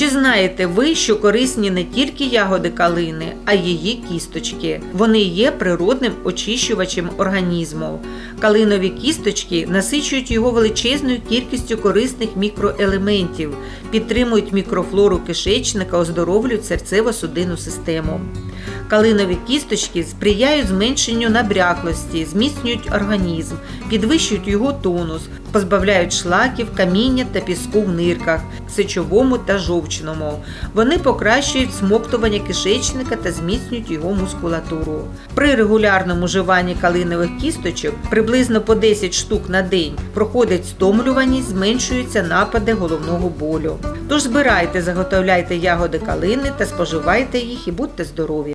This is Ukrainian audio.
Чи знаєте ви, що корисні не тільки ягоди калини, а її кісточки? Вони є природним очищувачем організму. Калинові кісточки насичують його величезною кількістю корисних мікроелементів, підтримують мікрофлору кишечника, оздоровлюють серцево-судинну систему. Калинові кісточки сприяють зменшенню набряклості, зміцнюють організм, підвищують його тонус, позбавляють шлаків, каміння та піску в нирках, сечовому та жовчному. Вони покращують смоктування кишечника та зміцнюють його мускулатуру. При регулярному вживанні калинових кісточок приблизно по 10 штук на день проходить стомлюваність, зменшуються напади головного болю. Тож збирайте, заготовляйте ягоди калини та споживайте їх і будьте здорові!